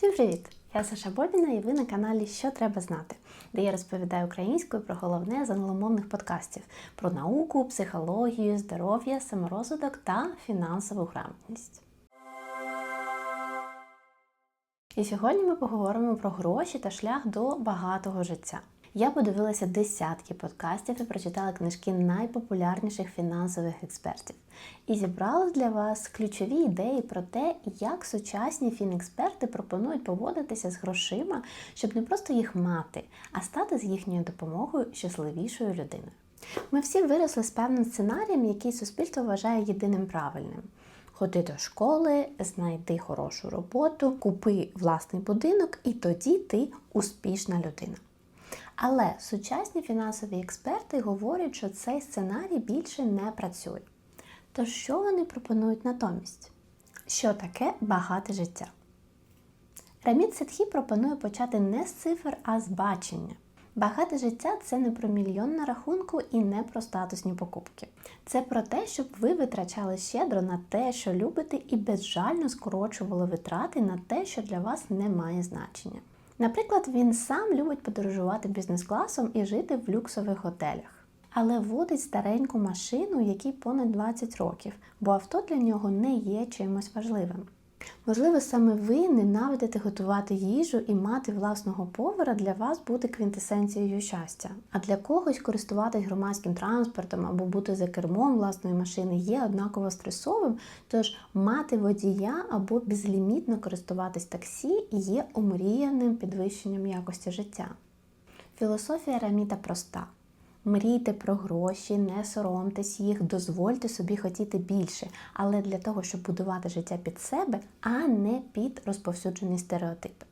Всім привіт! Я Саша Бобіна і ви на каналі Що треба знати, де я розповідаю українською про головне з англомовних подкастів про науку, психологію, здоров'я, саморозвиток та фінансову грамотність. І сьогодні ми поговоримо про гроші та шлях до багатого життя. Я подивилася десятки подкастів і прочитала книжки найпопулярніших фінансових експертів. І зібрала для вас ключові ідеї про те, як сучасні фінексперти пропонують поводитися з грошима, щоб не просто їх мати, а стати з їхньою допомогою щасливішою людиною. Ми всі виросли з певним сценарієм, який суспільство вважає єдиним правильним. Ходи до школи, знайди хорошу роботу, купи власний будинок, і тоді ти успішна людина. Але сучасні фінансові експерти говорять, що цей сценарій більше не працює. То що вони пропонують натомість? Що таке багате життя? Рамід Сетхі пропонує почати не з цифр, а з бачення. Багате життя це не про мільйон на рахунку і не про статусні покупки. Це про те, щоб ви витрачали щедро на те, що любите, і безжально скорочували витрати на те, що для вас не має значення. Наприклад, він сам любить подорожувати бізнес-класом і жити в люксових готелях, але водить стареньку машину, якій понад 20 років, бо авто для нього не є чимось важливим. Можливо, саме ви ненавидите готувати їжу і мати власного повара для вас буде квінтесенцією щастя. А для когось користуватись громадським транспортом або бути за кермом власної машини є однаково стресовим, тож мати водія або безлімітно користуватись таксі є омріяним підвищенням якості життя. Філософія Раміта проста. Мрійте про гроші, не соромтесь їх, дозвольте собі хотіти більше, але для того, щоб будувати життя під себе, а не під розповсюджені стереотипи.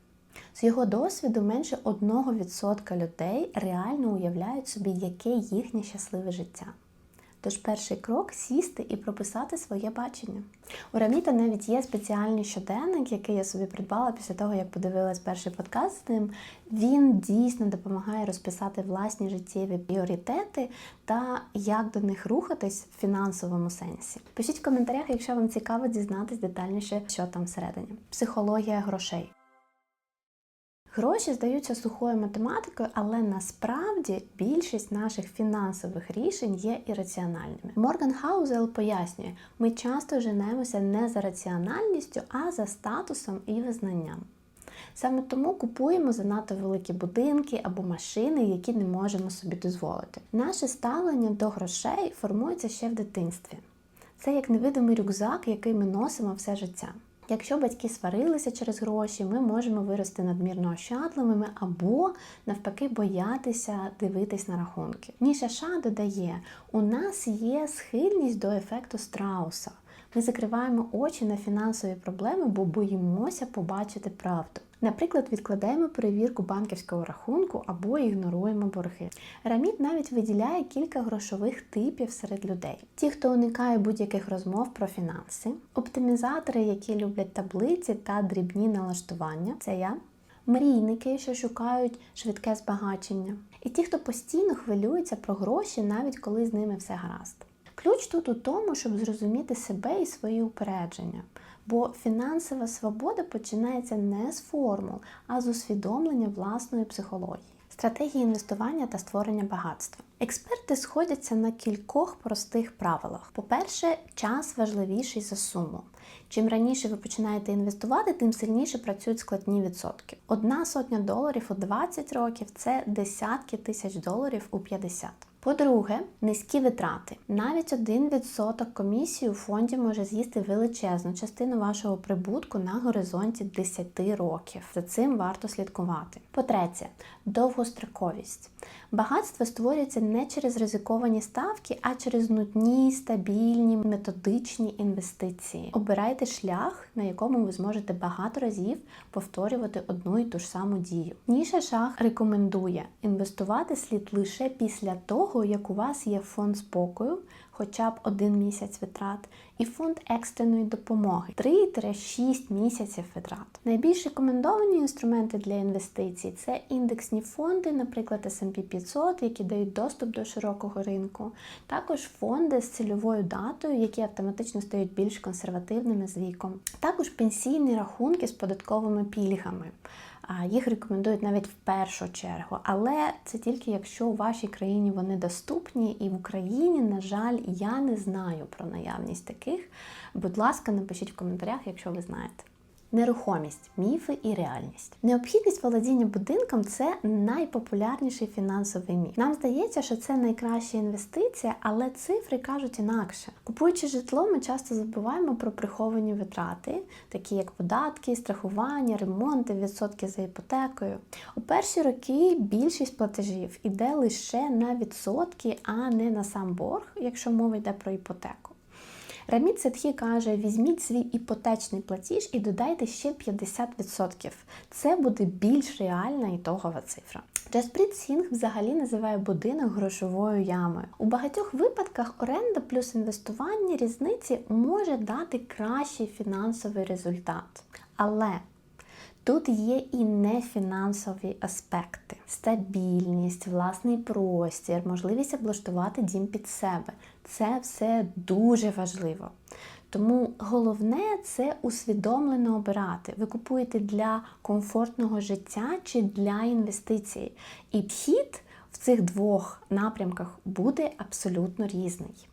З його досвіду менше 1% людей реально уявляють собі, яке їхнє щасливе життя. Тож перший крок сісти і прописати своє бачення. У Раміта навіть є спеціальний щоденник, який я собі придбала після того, як подивилась перший подкаст з ним. Він дійсно допомагає розписати власні життєві пріоритети та як до них рухатись в фінансовому сенсі. Пишіть в коментарях, якщо вам цікаво дізнатись детальніше, що там всередині. Психологія грошей. Гроші здаються сухою математикою, але насправді більшість наших фінансових рішень є ірраціональними. Морган Хаузел пояснює, ми часто женемося не за раціональністю, а за статусом і визнанням. Саме тому купуємо занадто великі будинки або машини, які не можемо собі дозволити. Наше ставлення до грошей формується ще в дитинстві. Це як невидимий рюкзак, який ми носимо все життя. Якщо батьки сварилися через гроші, ми можемо вирости надмірно ощадливими або навпаки боятися дивитись на рахунки. Ніша Ша додає, у нас є схильність до ефекту страуса. Ми закриваємо очі на фінансові проблеми, бо боїмося побачити правду. Наприклад, відкладаємо перевірку банківського рахунку або ігноруємо борги. Раміт навіть виділяє кілька грошових типів серед людей: ті, хто уникає будь-яких розмов про фінанси, оптимізатори, які люблять таблиці та дрібні налаштування це я. Мрійники, що шукають швидке збагачення, і ті, хто постійно хвилюється про гроші, навіть коли з ними все гаразд. Ключ тут у тому, щоб зрозуміти себе і свої упередження. Бо фінансова свобода починається не з формул, а з усвідомлення власної психології, стратегії інвестування та створення багатства. Експерти сходяться на кількох простих правилах. По-перше, час важливіший за суму. Чим раніше ви починаєте інвестувати, тим сильніше працюють складні відсотки. Одна сотня доларів у 20 років це десятки тисяч доларів у 50. По-друге, низькі витрати. Навіть 1% комісії у фонді може з'їсти величезну частину вашого прибутку на горизонті 10 років. За цим варто слідкувати. По-третє, довгостроковість. Багатство створюється не через ризиковані ставки, а через нудні, стабільні, методичні інвестиції. Обирайте шлях, на якому ви зможете багато разів повторювати одну і ту ж саму дію. Ніша шах рекомендує інвестувати слід лише після того, як у вас є фонд спокою, хоча б один місяць витрат, і фонд екстреної допомоги 3-6 місяців витрат. Найбільш рекомендовані інструменти для інвестицій це індексні фонди, наприклад, S&P 500, які дають доступ до широкого ринку, також фонди з цільовою датою, які автоматично стають більш консервативними з віком, також пенсійні рахунки з податковими пільгами. Їх рекомендують навіть в першу чергу, але це тільки якщо у вашій країні вони доступні, і в Україні, на жаль, я не знаю про наявність таких. Будь ласка, напишіть в коментарях, якщо ви знаєте. Нерухомість, міфи і реальність. Необхідність володіння будинком це найпопулярніший фінансовий міф. Нам здається, що це найкраща інвестиція, але цифри кажуть інакше. Купуючи житло, ми часто забуваємо про приховані витрати, такі як податки, страхування, ремонти, відсотки за іпотекою. У перші роки більшість платежів іде лише на відсотки, а не на сам борг, якщо мова йде про іпотеку. Раміт Сетхі каже: візьміть свій іпотечний платіж і додайте ще 50%. Це буде більш реальна ітогова цифра. Джаспріт Сінг взагалі називає будинок грошовою ямою. У багатьох випадках оренда плюс інвестування різниці може дати кращий фінансовий результат. Але Тут є і нефінансові аспекти: стабільність, власний простір, можливість облаштувати дім під себе. Це все дуже важливо. Тому головне це усвідомлено обирати. Ви купуєте для комфортного життя чи для інвестицій. І вхід в цих двох напрямках буде абсолютно різний.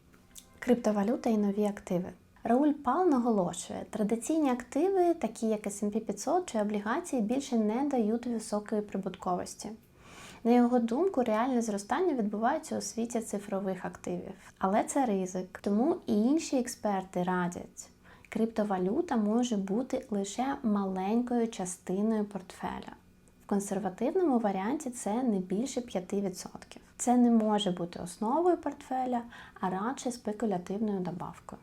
Криптовалюта і нові активи. Рауль Пал наголошує, традиційні активи, такі як S&P 500 чи облігації, більше не дають високої прибутковості. На його думку, реальне зростання відбувається у світі цифрових активів. Але це ризик. Тому і інші експерти радять, криптовалюта може бути лише маленькою частиною портфеля. В консервативному варіанті це не більше 5%. Це не може бути основою портфеля, а радше спекулятивною добавкою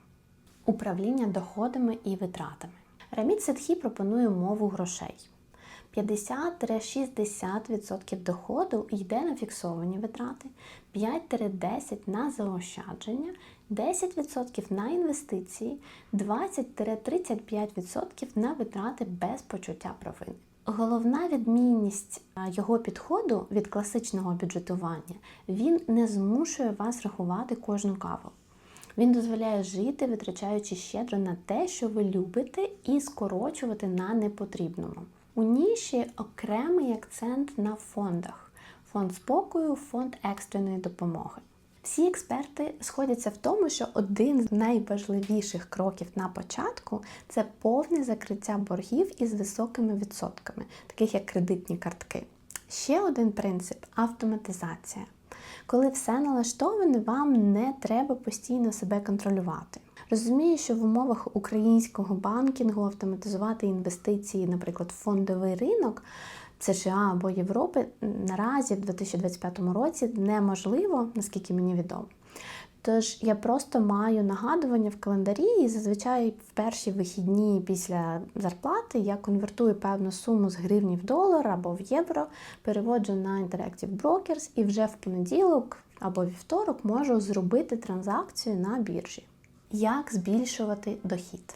управління доходами і витратами. Раміт Сетхі пропонує мову грошей. 50-60% доходу йде на фіксовані витрати, 5-10% на заощадження, 10% на інвестиції, 20-35% на витрати без почуття провини. Головна відмінність його підходу від класичного бюджетування він не змушує вас рахувати кожну каву. Він дозволяє жити, витрачаючи щедро на те, що ви любите, і скорочувати на непотрібному. У ніші окремий акцент на фондах: фонд спокою, фонд екстреної допомоги. Всі експерти сходяться в тому, що один з найважливіших кроків на початку це повне закриття боргів із високими відсотками, таких як кредитні картки. Ще один принцип автоматизація. Коли все налаштоване, вам не треба постійно себе контролювати. Розумію, що в умовах українського банкінгу автоматизувати інвестиції, наприклад, в фондовий ринок США або Європи наразі в 2025 році неможливо, наскільки мені відомо. Тож я просто маю нагадування в календарі, і зазвичай в перші вихідні після зарплати я конвертую певну суму з гривні в долар або в євро, переводжу на Interactive Brokers і вже в понеділок або вівторок можу зробити транзакцію на біржі. Як збільшувати дохід?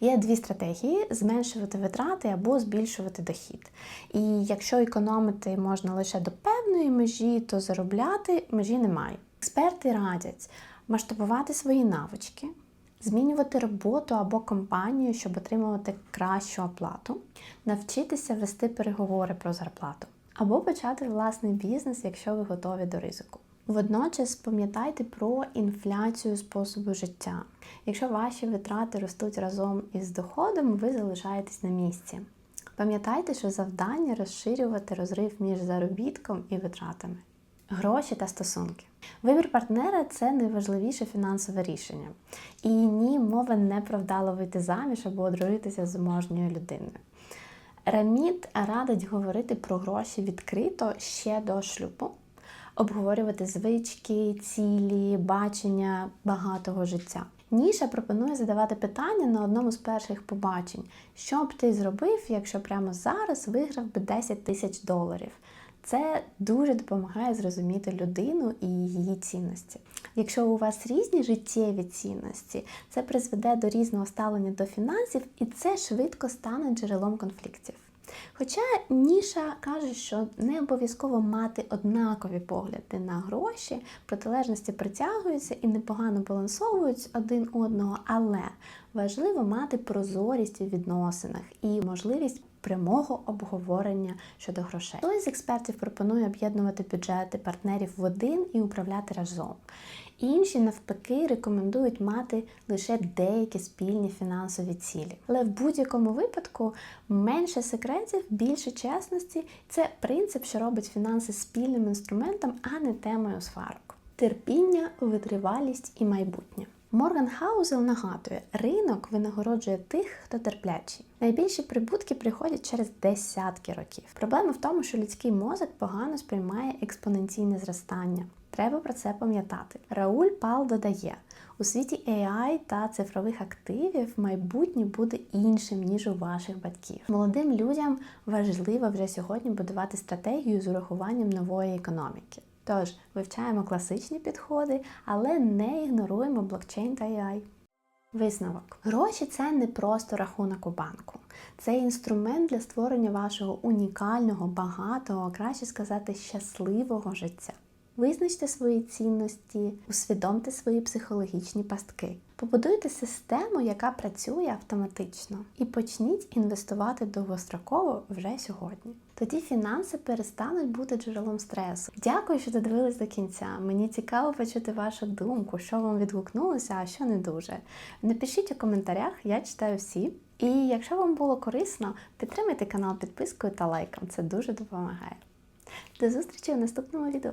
Є дві стратегії: зменшувати витрати або збільшувати дохід. І якщо економити можна лише до певної межі, то заробляти межі немає. Експерти радять масштабувати свої навички, змінювати роботу або компанію, щоб отримувати кращу оплату, навчитися вести переговори про зарплату, або почати власний бізнес, якщо ви готові до ризику. Водночас пам'ятайте про інфляцію способу життя. Якщо ваші витрати ростуть разом із доходом, ви залишаєтесь на місці. Пам'ятайте, що завдання розширювати розрив між заробітком і витратами. Гроші та стосунки. Вибір партнера це найважливіше фінансове рішення. І ні, мова не про вдало вийти заміж або одружитися з заможньою людиною. Раміт радить говорити про гроші відкрито ще до шлюбу, обговорювати звички, цілі, бачення багатого життя. Ніша пропонує задавати питання на одному з перших побачень, що б ти зробив, якщо прямо зараз виграв би 10 тисяч доларів. Це дуже допомагає зрозуміти людину і її цінності. Якщо у вас різні життєві цінності, це призведе до різного ставлення до фінансів, і це швидко стане джерелом конфліктів. Хоча Ніша каже, що не обов'язково мати однакові погляди на гроші, протилежності притягуються і непогано балансовують один одного, але важливо мати прозорість у відносинах і можливість прямого обговорення щодо грошей. Хтось з експертів пропонує об'єднувати бюджети партнерів в один і управляти разом. Інші навпаки рекомендують мати лише деякі спільні фінансові цілі. Але в будь-якому випадку менше секретів, більше чесності це принцип, що робить фінанси спільним інструментом, а не темою сварок. Терпіння, витривалість і майбутнє. Морган Хаузел нагадує, ринок винагороджує тих, хто терплячий. Найбільші прибутки приходять через десятки років. Проблема в тому, що людський мозок погано сприймає експоненційне зростання. Треба про це пам'ятати. Рауль Пал додає: у світі AI та цифрових активів майбутнє буде іншим ніж у ваших батьків. Молодим людям важливо вже сьогодні будувати стратегію з урахуванням нової економіки. Тож вивчаємо класичні підходи, але не ігноруємо блокчейн та AI. Висновок. Гроші це не просто рахунок у банку. Це інструмент для створення вашого унікального, багатого, краще сказати, щасливого життя. Визначте свої цінності, усвідомте свої психологічні пастки. Побудуйте систему, яка працює автоматично, і почніть інвестувати довгостроково вже сьогодні. Тоді фінанси перестануть бути джерелом стресу. Дякую, що додивились до кінця. Мені цікаво почути вашу думку, що вам відгукнулося, а що не дуже. Напишіть у коментарях, я читаю всі. І якщо вам було корисно, підтримайте канал підпискою та лайком. Це дуже допомагає. До зустрічі у наступному відео.